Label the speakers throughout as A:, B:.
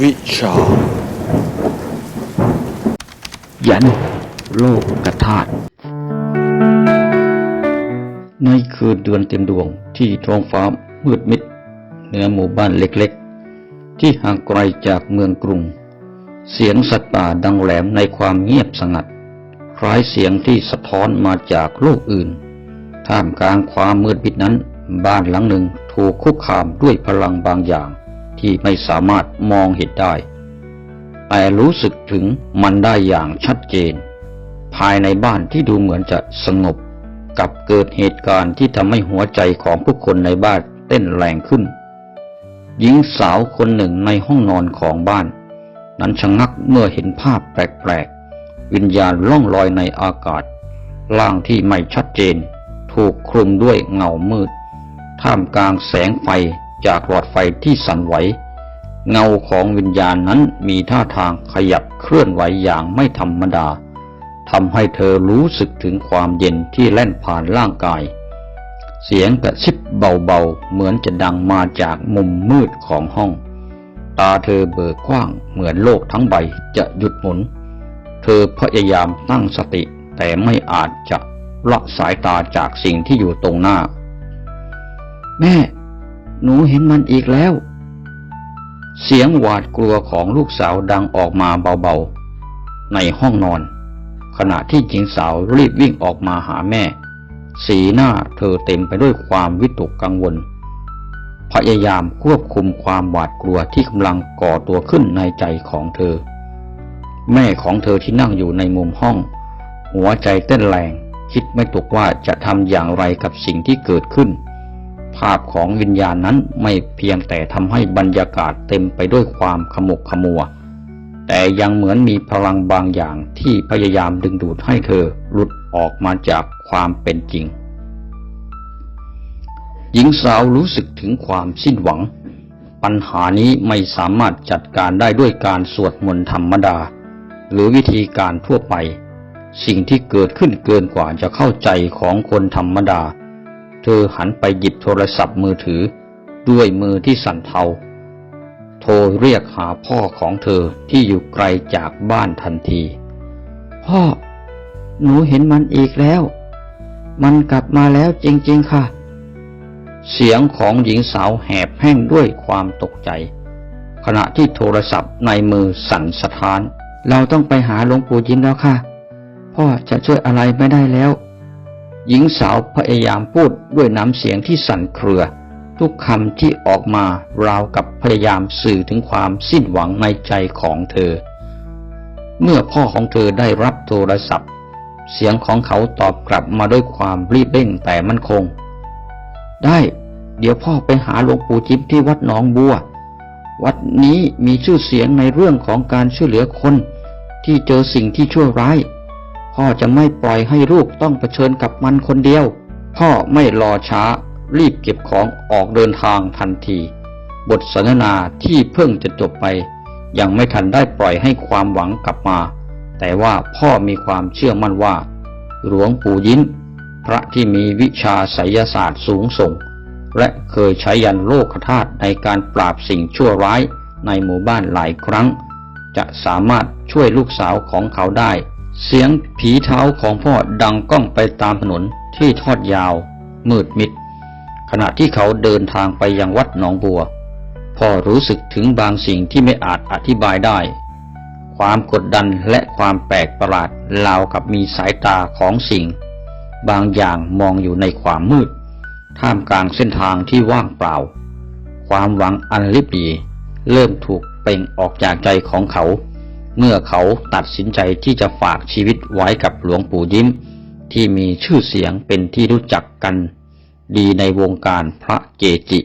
A: วิชา
B: ยัน โลกกธาตุในคืนเดือนเต็มดวงที่ท้องฟ้ามืดมิดเหนือหมู่บ้านเล็กๆ ที่ห่างไกลจากเมืองกรุง เสียงสัตว์ป่าดังแหลมในความเงียบสงัด คล้ายเสียงที่สะท้อนมาจากโลกอื่น ท่ามกลางความมืดมิดนั้น บ้านหลังหนึ่งถูกคุกคามด้วยพลังบางอย่าง ที่ไม่สามารถมองเห็นได้ แต่รู้สึกถึงมันได้อย่างชัดเจน ภายในบ้านที่ดูเหมือนจะสงบ กับเกิดเหตุการณ์ที่ทำให้หัวใจของผู้คนในบ้านเต้นแรงขึ้น หญิงสาวคนหนึ่งในห้องนอนของบ้าน นั้นชะงักเมื่อเห็นภาพแปลกๆ วิญญาณล่องลอยในอากาศร่างที่ไม่ชัดเจน ถูกคลุมด้วยเงามืด ท่ามกลางแสงไฟ จากหลอดไฟที่สั่นไหว เงาของวิญญาณนั้นมีท่าทางขยับเคลื่อนไหวอย่างไม่ธรรมดาทำให้เธอรู้สึกถึงความเย็นที่แล่นผ่านร่างกาย เสียงกระซิบเบาๆ เหมือนจะดังมาจากมุมมืดของห้อง ตาเธอเบิกกว้างเหมือนโลกทั้งใบจะหยุดหมุน เธอพยายามตั้งสติแต่ไม่อาจจะละสายตาจากสิ่งที่อยู่ตรงหน้า แม่ หนูเห็นมันอีกแล้ว เสียงหวาดกลัวของลูกสาวดังออกมาเบาๆ ในห้องนอน ขณะที่หญิงสาวรีบวิ่งออกมาหาแม่ สีหน้าเธอเต็มไปด้วยความวิตกกังวล พยายามควบคุมความหวาดกลัวที่กำลังก่อตัวขึ้นในใจของเธอ แม่ของเธอที่นั่งอยู่ในมุมห้อง หัวใจเต้นแรงคิดไม่ตกว่าจะทำอย่างไรกับสิ่งที่เกิดขึ้น ภาพของวิญญาณนั้นไม่เพียงแต่ทำให้บรรยากาศเต็มไปด้วยความขมุกขมัว แต่ยังเหมือนมีพลังบางอย่างที่พยายามดึงดูดให้เธอหลุดออกมาจากความเป็นจริง หญิงสาวรู้สึกถึงความสิ้นหวัง ปัญหานี้ไม่สามารถจัดการได้ด้วยการสวดมนต์ธรรมดา หรือวิธีการทั่วไป สิ่งที่เกิดขึ้นเกินกว่าจะเข้าใจของคนธรรมดา เธอหันไปหยิบโทรศัพท์มือถือ ด้วยมือที่สั่นเทา โทรเรียกหาพ่อของเธอที่อยู่ไกลจากบ้านทันที พ่อ หนูเห็นมันอีกแล้ว มันกลับมาแล้วจริงๆค่ะ เสียงของหญิงสาวแหบแห้งด้วยความตกใจ ขณะที่โทรศัพท์ในมือสั่นสะท้าน เราต้องไปหาหลวงปู่ยิ้มแล้วค่ะ พ่อจะช่วยอะไรไม่ได้แล้ว หญิงสาวพยายามพูดด้วยน้ำเสียงที่สั่นเครือ ทุกคำที่ออกมาราวกับพยายามสื่อถึงความสิ้นหวังในใจของเธอ เมื่อพ่อของเธอได้รับโทรศัพท์ เสียงของเขาตอบกลับมาด้วยความรีบเร่งแต่มั่นคง ได้ เดี๋ยวพ่อไปหาหลวงปู่จิ๊บที่วัดหนองบัว วัดนี้มีชื่อเสียงในเรื่องของการช่วยเหลือคน ที่เจอสิ่งที่ชั่วร้าย พ่อจะไม่ปล่อยให้ลูกต้องเผชิญกับมันคนเดียว พ่อไม่รอช้า รีบเก็บของออกเดินทางทันที บทสนทนาที่เพิ่งจะจบไป ยังไม่ทันได้ปล่อยให้ความหวังกลับมา แต่ว่าพ่อมีความเชื่อมั่นว่า หลวงปู่ยิ้มพระที่มีวิชาไสยศาสตร์สูงส่ง และเคยใช้ยันโลกธาตุในการปราบสิ่งชั่วร้ายในหมู่บ้านหลายครั้ง จะสามารถช่วยลูกสาวของเขาได้ เสียงผีเท้าของพ่อดังก้องไปตามถนนที่ทอดยาว มืดมิด ขณะที่เขาเดินทางไปยังวัดหนองบัว พ่อรู้สึกถึงบางสิ่งที่ไม่อาจอธิบายได้ ความกดดันและความแปลกประหลาดราวกับมีสายตาของสิ่ง บางอย่างมองอยู่ในความมืด ท่ามกลางเส้นทางที่ว่างเปล่า ความหวังอันลิบหลีเริ่มถูกเป่งออกจากใจของเขา เมื่อเขาตัดสินใจที่จะฝากชีวิตไว้กับหลวงปู่ยิ้ม ที่มีชื่อเสียงเป็นที่รู้จักกันดีในวงการพระเกจิ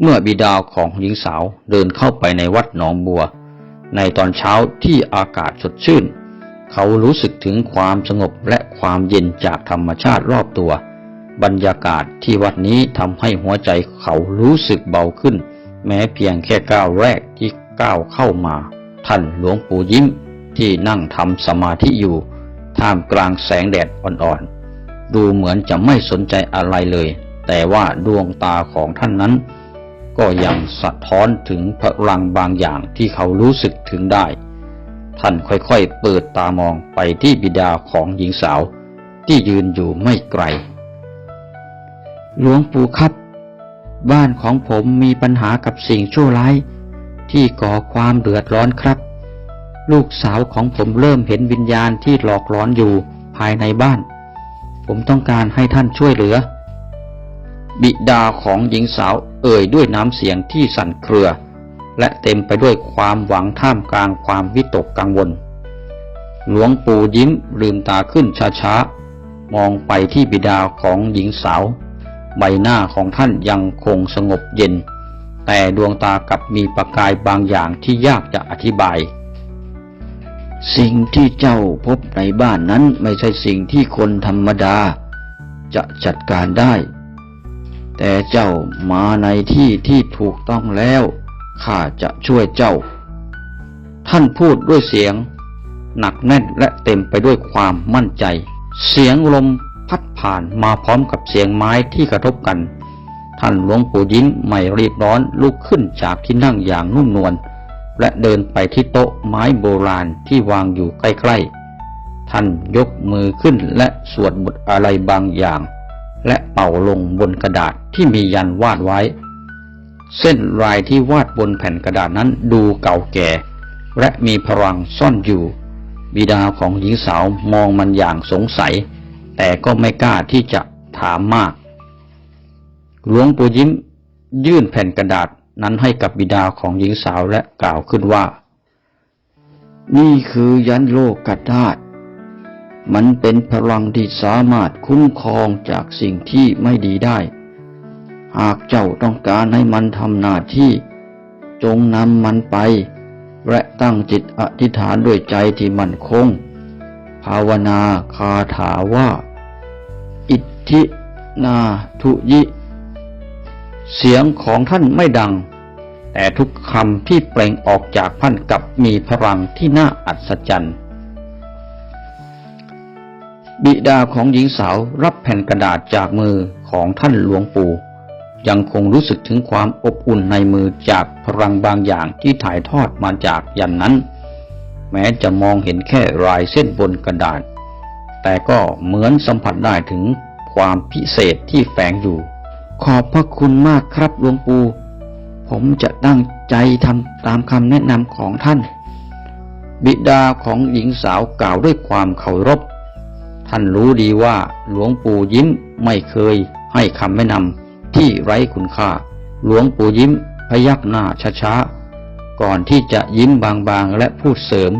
B: เมื่อบิดาของหญิงสาวเดินเข้าไปในวัดหนองบัว ในตอนเช้าที่อากาศสดชื่น เขารู้สึกถึงความสงบและความเย็นจากธรรมชาติรอบตัว บรรยากาศที่วัดนี้ทำให้หัวใจเขารู้สึกเบาขึ้น แม้เพียงแค่ก้าวแรกที่ก้าวเข้ามา ท่านหลวงปู่ยิ้มที่นั่งทำสมาธิอยู่ ท่ามกลางแสงแดดอ่อนๆ ดูเหมือนจะไม่สนใจอะไรเลย แต่ว่าดวงตาของท่านนั้น ก็ยังสะท้อนถึงพลังบางอย่างที่เขารู้สึกถึงได้ ท่านค่อยๆ เปิดตามองไปที่บิดาของหญิงสาว ที่ยืนอยู่ไม่ไกล หลวงปู่ครับ บ้านของผมมีปัญหากับสิ่งชั่วร้าย ที่ก่อความเดือดร้อนครับ ลูกสาวของผมเริ่มเห็นวิญญาณที่หลอกหลอนอยู่ภายในบ้าน ผมต้องการให้ท่านช่วยเหลือ บิดาของหญิงสาวเอ่ยด้วยน้ำเสียงที่สั่นเครือ และเต็มไปด้วยความหวังท่ามกลางความวิตกกังวล หลวงปู่ยิ้มลืมตาขึ้นช้าๆ มองไปที่บิดาของหญิงสาว ใบหน้าของท่านยังคงสงบเย็น แต่ดวงตากับมีประกายบางอย่างที่ยากจะอธิบาย สิ่งที่เจ้าพบในบ้านนั้นไม่ใช่สิ่งที่คนธรรมดา จะจัดการได้ แต่เจ้ามาในที่ที่ถูกต้องแล้วข้าจะช่วยเจ้า ท่านพูดด้วยเสียง หนักแน่นและเต็มไปด้วยความมั่นใจ เสียงลมพัดผ่านมาพร้อมกับเสียงไม้ที่กระทบกัน ท่านหลวงปู่ยิ้มไม่รีบร้อนลุกขึ้นจากที่นั่งอย่างนุ่มนวลและเดินไปที่โต๊ะไม้โบราณที่วางอยู่ใกล้ๆ ท่านยกมือขึ้นและสวดบทอะไรบางอย่าง และเป่าลงบนกระดาษที่มียันวาดไว้ เส้นลายที่วาดบนแผ่นกระดาษนั้นดูเก่าแก่ และมีพลังซ่อนอยู่ บิดาของหญิงสาวมองมันอย่างสงสัย แต่ก็ไม่กล้าที่จะถามมาก หลวงปู่ยิ้มยื่นแผ่นกระดาษนั้นให้กับบิดาของหญิงสาวและกล่าวขึ้นว่า นี่คือยันโลกธาตุมันเป็นพลังที่สามารถคุ้มครองจากสิ่งที่ไม่ดีได้ หากเจ้าต้องการให้มันทำหน้าที่ จงนำมันไป และตั้งจิตอธิษฐานด้วยใจที่มั่นคง ภาวนาคาถาว่า อิทธินาทุยิ เสียงของท่านไม่ดัง แต่ทุกคำที่เปล่งออกจากท่านกับมีพลังที่น่าอัศจรรย์ บิดาของหญิงสาวรับแผ่นกระดาษจากมือของท่านหลวงปู่ยังคงรู้สึกถึงความอบอุ่นในมือจากพลังบางอย่างที่ถ่ายทอดมาจากยันนั้น แม้จะมองเห็นแค่รายเส้นบนกระดาษ แต่ก็เหมือนสัมผัสได้ถึงความพิเศษที่แฝงอยู่ ขอบพระคุณมากครับหลวงปู่ ผมจะตั้งใจทำตามคำแนะนำของท่าน บิดาของหญิงสาวกล่าวด้วยความเคารพ ท่านรู้ดีว่าหลวงปู่ยิ้มไม่เคยให้คำแนะนำที่ไร้คุณค่า หลวงปู่ยิ้มพยักหน้าช้าๆ ก่อนที่จะยิ้มบางๆและพูดเสริม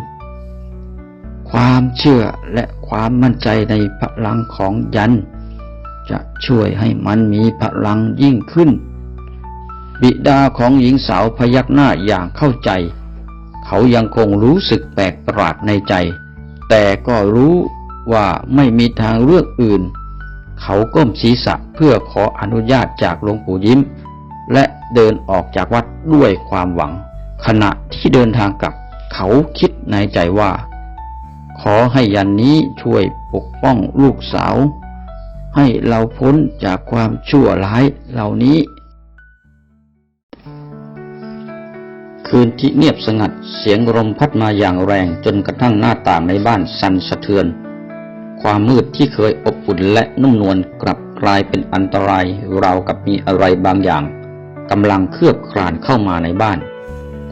B: ความเชื่อและความมั่นใจในพลังของยัน จะช่วยให้มันมีพลังยิ่งขึ้น บิดาของหญิงสาวพยักหน้าอย่างเข้าใจ เขายังคงรู้สึกแปลกประหลาดในใจ แต่ก็รู้ว่าไม่มีทางเลือกอื่น เขาก้มศีรษะเพื่อขออนุญาตจากหลวงปู่ยิ้ม และเดินออกจากวัดด้วยความหวัง ขณะที่เดินทางกลับ เขาคิดในใจว่า ขอให้ยันนี้ช่วยปกป้องลูกสาว ให้เราพ้นจากความชั่วร้ายเหล่านี้ คืนที่เงียบสงัดเสียงลมพัดมาอย่างแรงจนกระทั่งหน้าต่างในบ้านสั่นสะเทือน ความมืดที่เคยอบอุ่นและนุ่มนวลกลับกลายเป็นอันตรายราวกับมีอะไรบางอย่างกำลังเคลือบคลานเข้ามาในบ้าน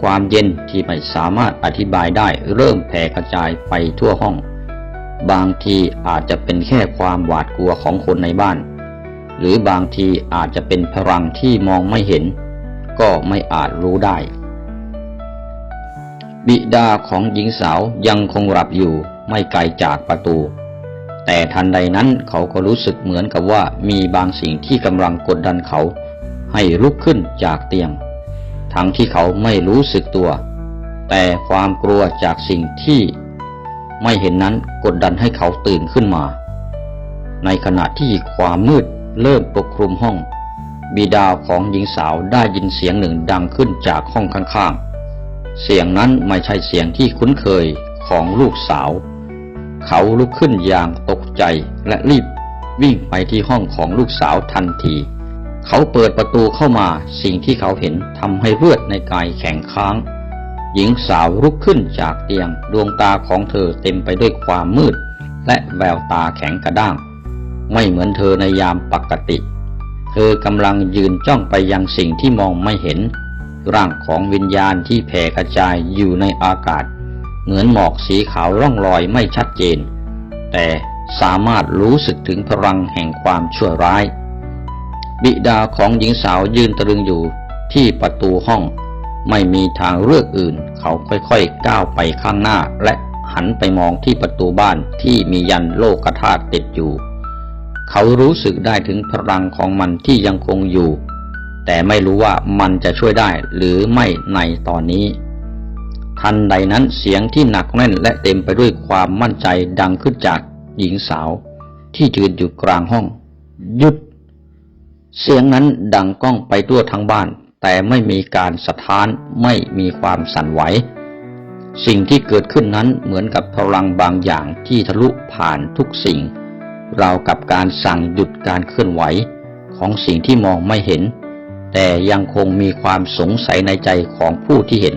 B: ความเย็นที่ไม่สามารถอธิบายได้เริ่มแผ่กระจายไปทั่วห้อง บางทีอาจจะเป็นแค่ความหวาดกลัวของคนในบ้าน หรือบางทีอาจจะเป็นพลังที่มองไม่เห็น ก็ไม่อาจรู้ได้ บิดาของหญิงสาวยังคงหลับอยู่ไม่ไกลจากประตู แต่ทันใดนั้นเขาก็รู้สึกเหมือนกับว่ามีบางสิ่งที่กำลังกดดันเขา ให้ลุกขึ้นจากเตียง ทั้งที่เขาไม่รู้สึกตัว แต่ความกลัวจากสิ่งที่ ไม่เห็นนั้นกดดันให้เขาตื่นขึ้นมา ในขณะที่ความมืดเริ่มปกคลุมห้อง บิดาของหญิงสาวได้ยินเสียงหนึ่งดังขึ้นจากห้องข้างๆ เสียงนั้นไม่ใช่เสียงที่คุ้นเคยของลูกสาว เขาลุกขึ้นอย่างตกใจและรีบวิ่งไปที่ห้องของลูกสาวทันที เขาเปิดประตูเข้ามาสิ่งที่เขาเห็นทำให้เลือดในกายแข็งค้าง หญิงสาวลุกขึ้นจากเตียงดวงตาของเธอเต็มไปด้วยความมืด และแววตาแข็งกระด้าง ไม่เหมือนเธอในยามปกติ เธอกำลังยืนจ้องไปยังสิ่งที่มองไม่เห็น ร่างของวิญญาณที่แผ่กระจายอยู่ในอากาศ เหมือนหมอกสีขาวร่องรอยไม่ชัดเจน แต่สามารถรู้สึกถึงพลังแห่งความชั่วร้าย บิดาของหญิงสาวยืนตรึงอยู่ที่ประตูห้อง ไม่มีทางเลือกอื่น เขาค่อยๆก้าวไปข้างหน้า และหันไปมองที่ประตูบ้านที่มียันโลกธาตุติดอยู่ เขารู้สึกได้ถึงพลังของมันที่ยังคงอยู่ แต่ไม่รู้ว่ามันจะช่วยได้หรือไม่ในตอนนี้ ทันใดนั้นเสียงที่หนักแน่นและเต็มไปด้วยความมั่นใจดังขึ้นจากหญิงสาว ที่ยืนอยู่กลางห้องหยุด เสียงนั้นดังก้องไปทั่วทั้งบ้าน แต่ไม่มีการสะท้านไม่มีความสั่นไหว สิ่งที่เกิดขึ้นนั้นเหมือนกับพลังบางอย่างที่ทะลุผ่านทุกสิ่ง เรากับการสั่งหยุดการเคลื่อนไหวของสิ่งที่มองไม่เห็น แต่ยังคงมีความสงสัยในใจของผู้ที่เห็น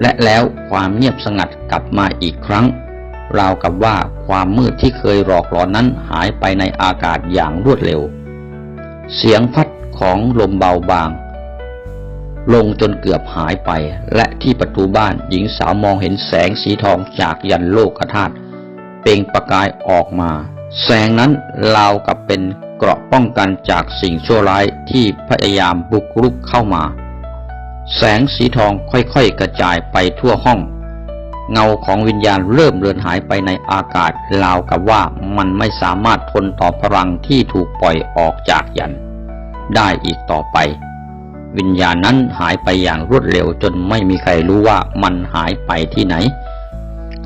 B: และแล้วความเงียบสงัดกลับมาอีกครั้งราวกับว่าความมืดที่เคยหลอกหลอนนั้นหายไปในอากาศอย่างรวดเร็ว เสียงพัดของลมเบาบาง ลงจนเกือบหายไป และที่ประตูบ้านหญิงสาวมองเห็นแสงสีทองจากยันโลกธาตุเปล่งประกายออกมา แสงนั้นราวกับเป็นเกราะป้องกันจากสิ่งชั่วร้ายที่พยายามบุกรุกเข้ามา แสงสีทองค่อยๆกระจายไปทั่วห้อง เงาของวิญญาณเริ่มเลือนหายไปในอากาศราวกับว่ามันไม่สามารถทนต่อพลังที่ถูกปล่อยออกจากยัน ได้อีกต่อไป วิญญาณนั้นหายไปอย่างรวดเร็วจนไม่มีใครรู้ว่ามันหายไปที่ไหน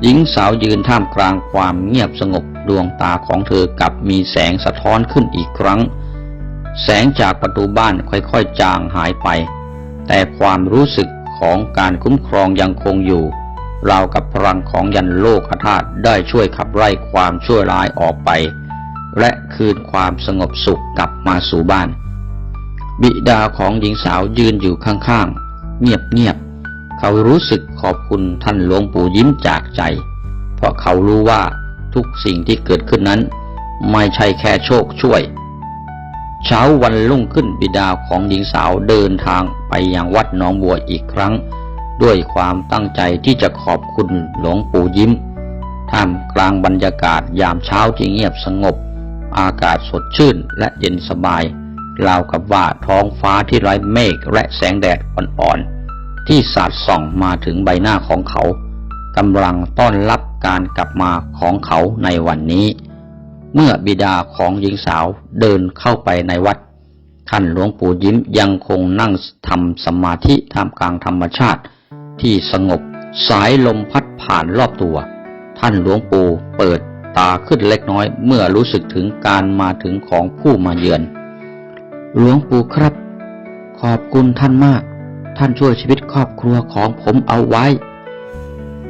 B: หญิงสาวยืนท่ามกลางความเงียบสงบดวงตาของเธอกลับมีแสงสะท้อนขึ้นอีกครั้ง แสงจากประตูบ้านค่อยๆจางหายไป แต่ความรู้สึกของการคุ้มครองยังคงอยู่ราวกับพลังของยันโลกธาตุได้ช่วยขับไล่ความชั่วร้ายออกไป และคืนความสงบสุขกลับมาสู่บ้าน บิดาของหญิงสาวยืนอยู่ข้างๆ เงียบๆ เขารู้สึกขอบคุณท่านหลวงปู่ยิ้มจากใจ เพราะเขารู้ว่าทุกสิ่งที่เกิดขึ้นนั้น ไม่ใช่แค่โชคช่วย เช้าวันรุ่งขึ้นบิดาของหญิงสาวเดินทางไปยังวัดหนองบัวอีกครั้ง ด้วยความตั้งใจที่จะขอบคุณหลวงปู่ยิ้ม ท่ามกลางบรรยากาศยามเช้าที่เงียบสงบ อากาศสดชื่นและเย็นสบาย ราวกับว่าท้องฟ้าที่ไร้เมฆและแสงแดดอ่อนๆ ที่สาดส่องมาถึงใบหน้าของเขากำลังต้อนรับการกลับมาของเขาในวันนี้ เมื่อบิดาของหญิงสาวเดินเข้าไปในวัด ท่านหลวงปู่ยิ้มยังคงนั่งทำสมาธิท่ามกลางธรรมชาติ ที่สงบสายลมพัดผ่านรอบตัว ท่านหลวงปู่เปิดตาขึ้นเล็กน้อยเมื่อรู้สึกถึงการมาถึงของผู้มาเยือน หลวงปู่ครับ ขอบคุณท่านมาก ท่านช่วยชีวิตครอบครัวของผมเอาไว้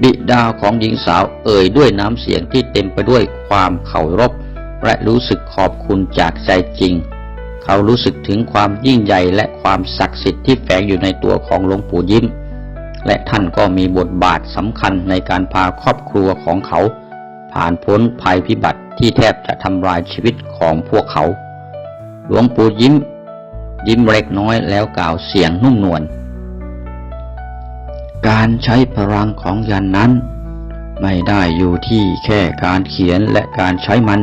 B: บิดาของหญิงสาวเอ่ยด้วยน้ำเสียงที่เต็มไปด้วยความเคารพและรู้สึกขอบคุณจากใจจริง เขารู้สึกถึงความยิ่งใหญ่และความศักดิ์สิทธิ์ที่แฝงอยู่ในตัวของหลวงปู่ยิ้ม และท่านก็มีบทบาทสำคัญในการพาครอบครัวของเขา ผ่านพ้นภัยพิบัติที่แทบจะทำลายชีวิตของพวกเขา หลวงปู่ยิ้ม ยิ้มเล็กน้อยแล้วกล่าวเสียงนุ่มนวลการใช้พลังของยันนั้น ไม่ได้อยู่ที่แค่การเขียนและการใช้มัน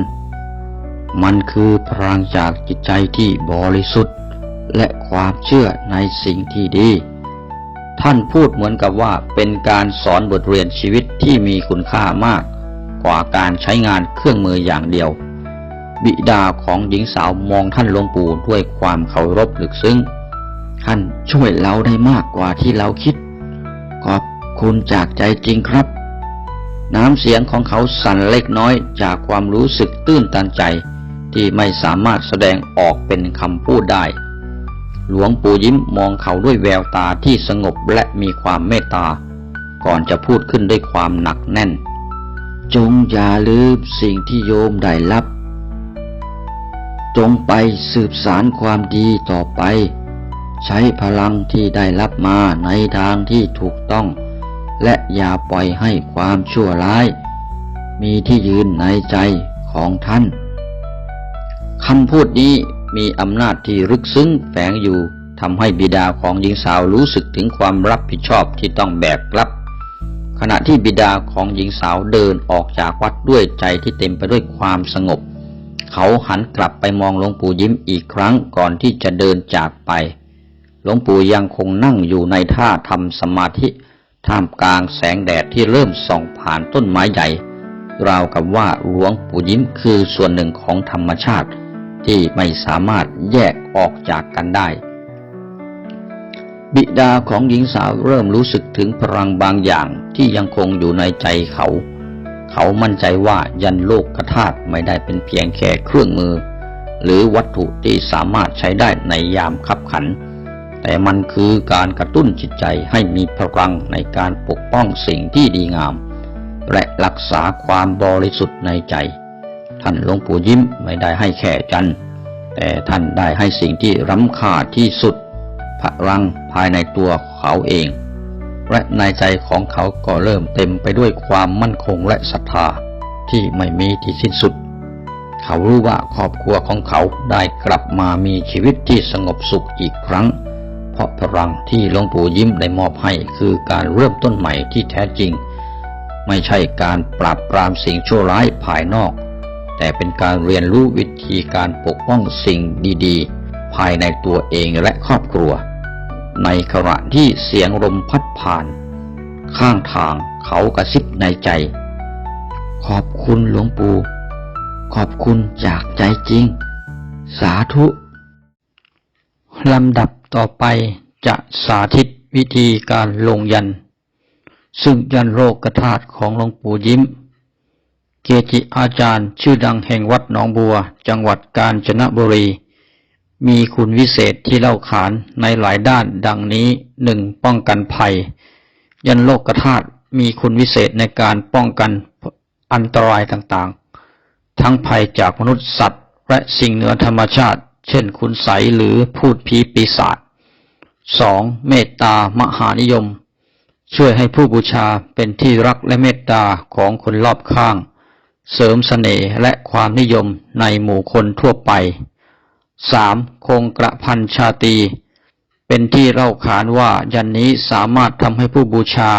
B: มันคือพลังจากจิตใจที่บริสุทธิ์ และความเชื่อในสิ่งที่ดี ท่านพูดเหมือนกับว่าเป็นการสอนบทเรียนชีวิตที่มีคุณค่ามาก กว่าการใช้งานเครื่องมืออย่างเดียว บิดาของหญิงสาวมองท่านหลวงปู่ด้วยความเคารพลึกซึ้ง ท่านช่วยเราได้มากกว่าที่เราคิด ขอบคุณจากใจจริงครับ น้ำเสียงของเขาสั่นเล็กน้อยจากความรู้สึกตื้นตันใจ ที่ไม่สามารถแสดงออกเป็นคำพูดได้ หลวงปู่ยิ้มมองเขาด้วยแววตาที่สงบและมีความเมตตา ก่อนจะพูดขึ้นด้วยความหนักแน่น จงอย่าลืมสิ่งที่โยมได้รับ จงไปสืบสารความดีต่อไป ใช้พลังที่ได้รับมาในทางที่ถูกต้อง และอย่าปล่อยให้ความชั่วร้าย มีที่ยืนในใจของท่านคำพูดนี้มีอำนาจที่ลึกซึ้งแฝงอยู่ทำให้บิดาของหญิงสาวรู้สึกถึงความรับผิดชอบที่ต้องแบกรับ ขณะที่บิดาของหญิงสาวเดินออกจากวัดด้วยใจที่เต็มไปด้วยความสงบ เขาหันกลับไปมองหลวงปู่ยิ้มอีกครั้งก่อนที่จะเดินจากไป หลวงปู่ยังคงนั่งอยู่ในท่าทำสมาธิ ท่ามกลางแสงแดดที่เริ่มส่องผ่านต้นไม้ใหญ่ ราวกับว่าหลวงปู่ยิ้มคือส่วนหนึ่งของธรรมชาติ ที่ไม่สามารถแยกออกจากกันได้ บิดาของหญิงสาวเริ่มรู้สึกถึงพลังบางอย่างที่ยังคงอยู่ในใจเขา เขามั่นใจว่ายันโลกกธาตุไม่ได้เป็นเพียงแค่เครื่องมือ หรือวัตถุที่สามารถใช้ได้ในยามขับขัน แต่มันคือการกระตุ้นจิตใจให้มีพลังในการปกป้องสิ่งที่ดีงาม และรักษาความบริสุทธิ์ในใจ ท่านหลวงปู่ยิ้มไม่ได้ให้แค่จันแต่ท่านได้ให้สิ่งที่ล้ำค่าที่สุดพลังภายในตัวเขาเอง และในใจของเขาก็เริ่มเต็มไปด้วยความมั่นคงและศรัทธาที่ไม่มีที่สิ้นสุด เขารู้ว่าครอบครัวของเขาได้กลับมามีชีวิตที่สงบสุขอีกครั้ง เพราะพลังที่หลวงปู่ยิ้มได้มอบให้คือการเริ่มต้นใหม่ที่แท้จริง ไม่ใช่การปราบปรามสิ่งชั่วร้ายภายนอก แต่เป็นการเรียนรู้วิธีการปกป้องสิ่งดี ๆ ภายในตัวเองและครอบครัว ในขณะที่เสียงลมพัดผ่าน ข้างทางเขากระซิบในใจ ขอบคุณหลวงปู่ ขอบคุณจากใจจริง สาธุ
C: ลำดับต่อไปจะสาธิตวิธีการลงยัน ซึ่งยันโลกธาตของหลวงปู่ยิ้ม เกจิอาจารย์ชื่อดังแห่งวัดหนองบัว จังหวัดกาญจนบุรี มีคุณวิเศษที่เล่าขานในหลายด้านดังนี้หนึ่งป้องกันภัย ยันโลกธาตุมีคุณวิเศษในการป้องกันอันตรายต่างๆ ทั้งภัยจากมนุษย์สัตว์ และสิ่งเหนือธรรมชาติ เช่นคุณไสหรือพูดผีปีศาจสองเมตตามหานิยม ช่วยให้ผู้บูชาเป็นที่รักและเมตตาของคนรอบข้าง เสริมเสน่ห์และความนิยมในหมู่คนทั่วไป 3. คงกระพันชาตรีเป็นที่เล่าขานว่ายันนี้สามารถทำให้ผู้บูชา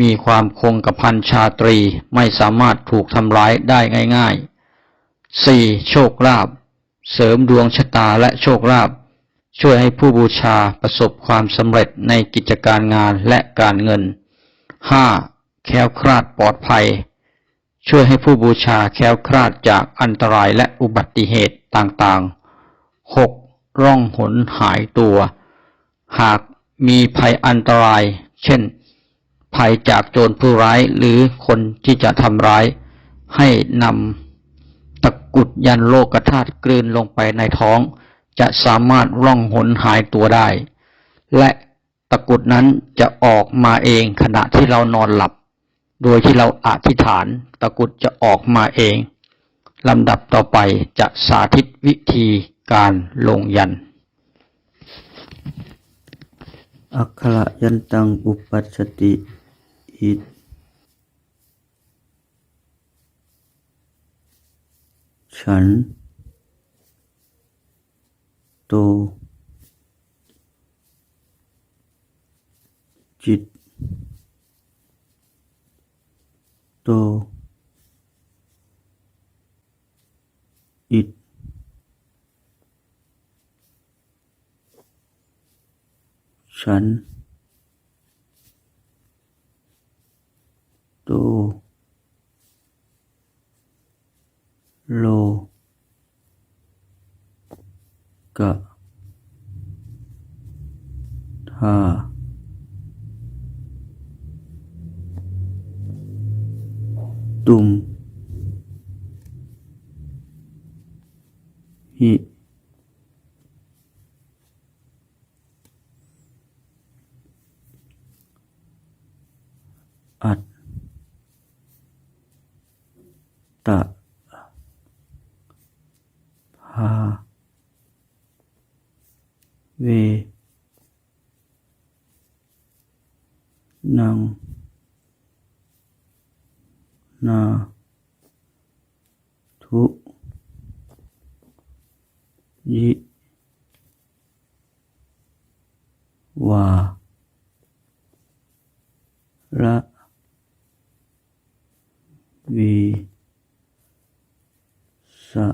C: มีความคงกระพันชาตรีไม่สามารถถูกทำร้ายได้ง่ายๆ 4. โชคลาภเสริมดวงชะตาและโชคลาภช่วยให้ผู้บูชาประสบความสำเร็จในกิจการงานและการเงิน 5. แคล้วคลาดปลอดภัย ช่วยให้ผู้บูชาแคล้วคลาดจากอันตรายและอุบัติเหตุต่างๆ 6. ร่องหนหายตัว หากมีภัยอันตราย เช่น ภัยจากโจรผู้ร้ายหรือคนที่จะทำร้าย ให้นำตะกุดยันโลกธาตุกลืนลงไปในท้อง จะสามารถร่องหนหายตัวได้ และตะกุดนั้นจะออกมาเองขณะที่เรานอนหลับ โดยที่เราอธิษฐานตะกุดจะออกมาเองลำดับต่อไปจะสาธิตวิธี การลงยัน
B: อัคระยันตังอุปัชติอิฉัน โต จิต โต อิ ฉัน อัตตะภา
D: นัง นา ทุ ยิ วา ระ วี สะ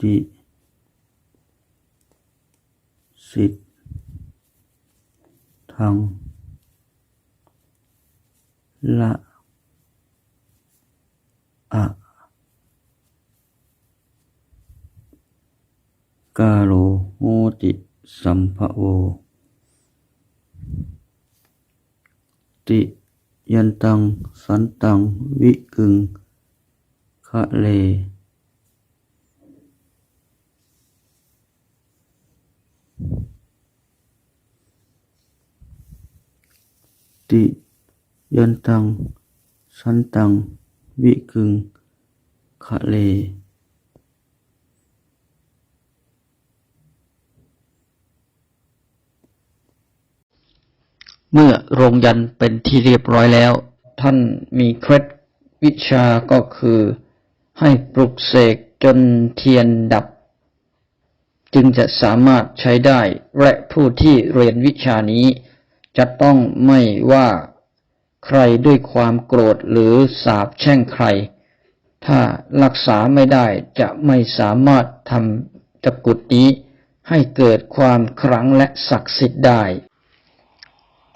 D: ติ สิทธัง ละอะกาโลโหติสัมภโว ติยันตัง สันตัง วิกึงคะเล ติ ยันตัง สันตัง วิกึงคะเล
B: เมื่อโรงยันต์เป็นที่เรียบร้อยแล้ว ท่านมีเคล็ดวิชาก็คือให้ปลุกเสกจนเทียนดับ จึงจะสามารถใช้ได้และผู้ที่เรียนวิชานี้ จะต้องไม่ว่าใครด้วยความโกรธหรือสาบแช่งใคร ถ้ารักษาไม่ได้จะไม่สามารถทำตะกุดนี้ ให้เกิดความขลังและศักดิ์สิทธิ์ได้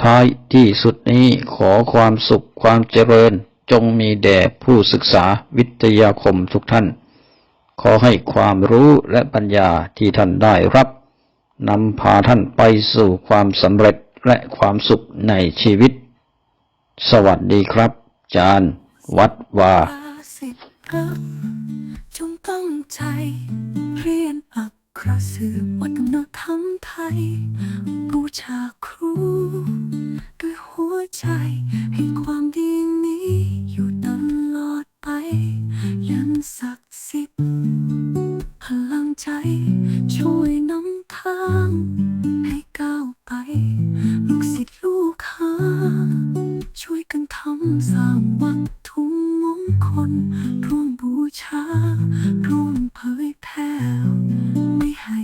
B: ท้ายที่สุดนี้ขอความสุขความเจริญจงมีแด่ผู้ศึกษาวิทยาคมทุกท่าน ขอให้ความรู้และปัญญาที่ท่านได้รับนำพาท่านไปสู่ความสำเร็จ และความสุขในชีวิต สวัสดีครับ จารย์วัดวา
E: สิทธิ์รักจงตั้งใจ เรียนอักขระสืบวัฒนธรรมไทย บูชาครู ด้วยหัวใจ ให้ความดีนี้อยู่ตลอดไป ยันศักดิ์สิทธิ์พลังใจ ช่วยนำทางให้ ก้าวไป ลูกศิษย์ลูกหาช่วยกันทำสร้างวัตถุมงคล ร่วมบูชา ร่วมเผยแผ่ไม่ให้